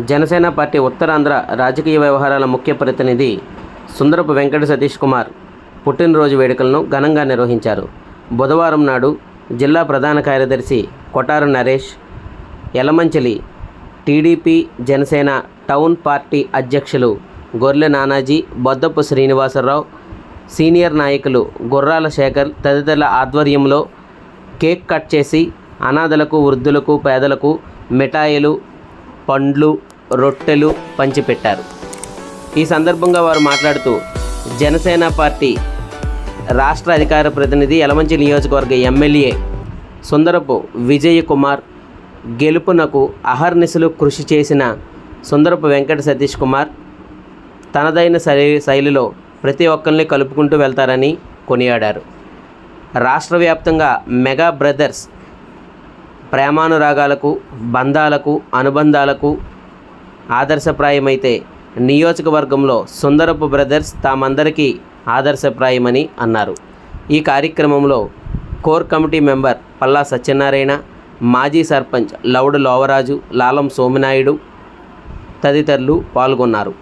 Janasena party Uttarandhra రాజకీయ వ్యవహారాల ముఖ్య ప్రతినిధి సుందరపు వెంకట సతీష్ కుమార్ పుట్టినరోజు వేడుకలను ఘనంగా నిర్వహించారు. బుధవారం నాడు జిల్లా ప్రధాన కార్యదర్శి Kotaru Naresh Yalamanchili TDP Janasena town party అధ్యక్షులు గొర్లె నానాజీ బొద్దపు శ్రీనివాసరావు సీనియర్ నాయకులు గుర్రాల శేఖర్ తదితరుల ఆధ్వర్యంలో కేక్ కట్ చేసి అనాథలకు వృద్ధులకు పేదలకు మిఠాయిలు పండ్లు రొట్టెలు పంచిపెట్టారు. ఈ సందర్భంగా వారు మాట్లాడుతూ జనసేన పార్టీ రాష్ట్ర అధికార ప్రతినిధి యలమంచి నియోజకవర్గ ఎమ్మెల్యే సుందరపు విజయ్ కుమార్ గెలుపునకు అహర్నిశలు కృషి చేసిన సుందరపు వెంకట సతీష్ కుమార్ తనదైన శైలి శైలిలో ప్రతి ఒక్కరిని కలుపుకుంటూ వెళ్తారని కొనియాడారు. రాష్ట్ర వ్యాప్తంగా మెగా బ్రదర్స్ ప్రేమానురాగాలకు బంధాలకు అనుబంధాలకు ఆదర్శప్రాయమైతే నియోజకవర్గంలో సుందరపు బ్రదర్స్ తామందరికీ ఆదర్శప్రాయమని అన్నారు. ఈ కార్యక్రమంలో core committee member Palla Satyanarayana మాజీ సర్పంచ్ లౌడ్ లోవరాజు లాలం సోమినాయుడు తదితరులు పాల్గొన్నారు.